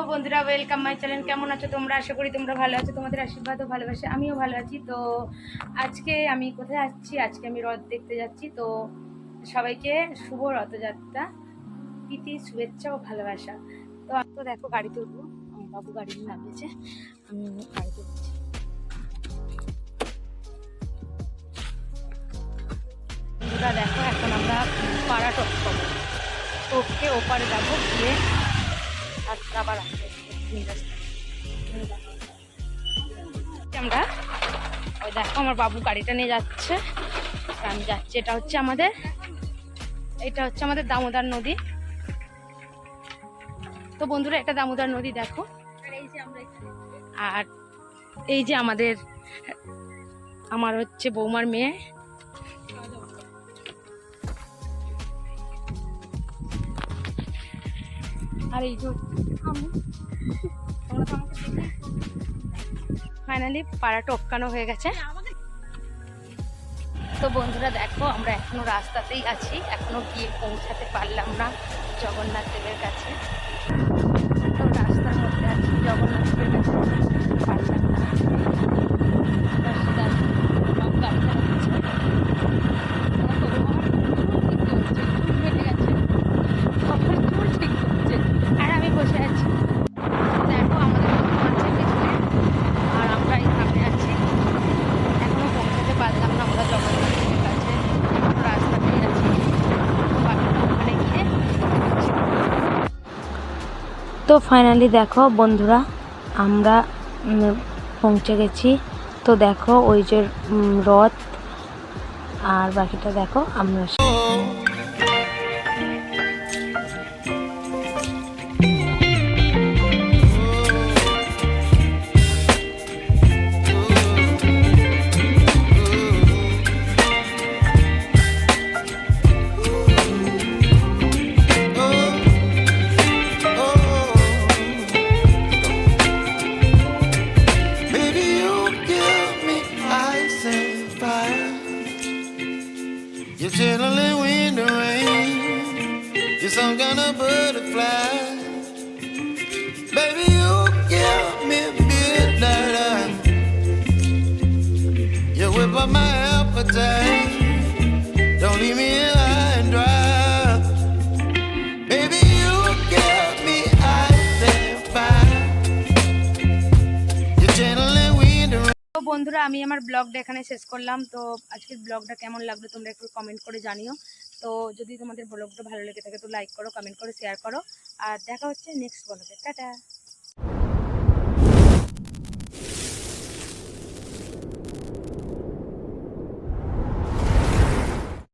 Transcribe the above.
Welcome my channel কেমন আছো তোমরা? আশা করি তোমরা ভালো আছো। তোমাদের আশীর্বাদও ভালোবাসে, আমিও ভালো আছি। তো আজকে আমি কোথায় যাচ্ছি আজকে আমি রথ দেখতে যাচ্ছি। তো সবাইকে শুভ রথযাত্রা, প্রীতি, শুভেচ্ছা ও ভালোবাসা। তো তো দেখো গাড়িতে উঠবো আমার বাবু গাড়ি নিয়ে নামিয়েছে আমি গাড়িতে উঠছি বন্ধুরা, দেখো, এখন আমরা পাড়া টপ করব টপকে ওপারে যাব। গিয়ে আবার। আমরা ওই দেখো আমার বাবু গাড়িটা নিয়ে যাচ্ছে। আমি যাচ্ছি এটা হচ্ছে আমাদের এটা হচ্ছে আমাদের দামোদর নদী। তো বন্ধুরা এটা দামোদর নদী দেখো। আর এই যে আমাদের আমার হচ্ছে বৌমার মেয়ে। আর এই যে ফাইনালি পাড়া টপকানো হয়ে গেছে। তো বন্ধুরা, দেখো, আমরা এখনও রাস্তাতেই আছি। এখনও গিয়ে পৌঁছাতে পারলাম না জগন্নাথ দেবের কাছে। তো রাস্তার মধ্যে আছি জগন্নাথ দেবের কাছে পারলাম না রাস্তা, সব গাড়ি চালাচ্ছে। দেখো, আমার চুল ঠিক করছে, চুল ফেটে গেছে। আমার চুল ঠিক করছে। আর আমি বসে আছি দেখো আমাদের বন্ধু আছে পিছনে আর আমরা এই সামনে আছি এখনও পৌঁছাতে পারলাম না আমরা জগন্নাথের কাছে এখনও রাস্তাতেই আছি তো বাকিটা ওখানে গিয়ে তো ফাইনালি দেখো বন্ধুরা, আমরা পৌঁছে গেছি। তো দেখো ওই যে রথ, আর বাকিটা দেখো আমরা You're some kind of butterfly. Baby, you give me midnight. You whip up my appetite. Don't leave me here high and dry. বন্ধুরা আমি আমার ব্লগটা এখানে শেষ করলাম তো আজকের ব্লগটা কেমন লাগল তোমরা একটু কমেন্ট করে জানিও তো যদি তোমাদের ব্লগটা ভালো লেগে থাকে তো লাইক করো কমেন্ট করো শেয়ার করো। আর দেখা হচ্ছে নেক্সট ব্লগে টাটা!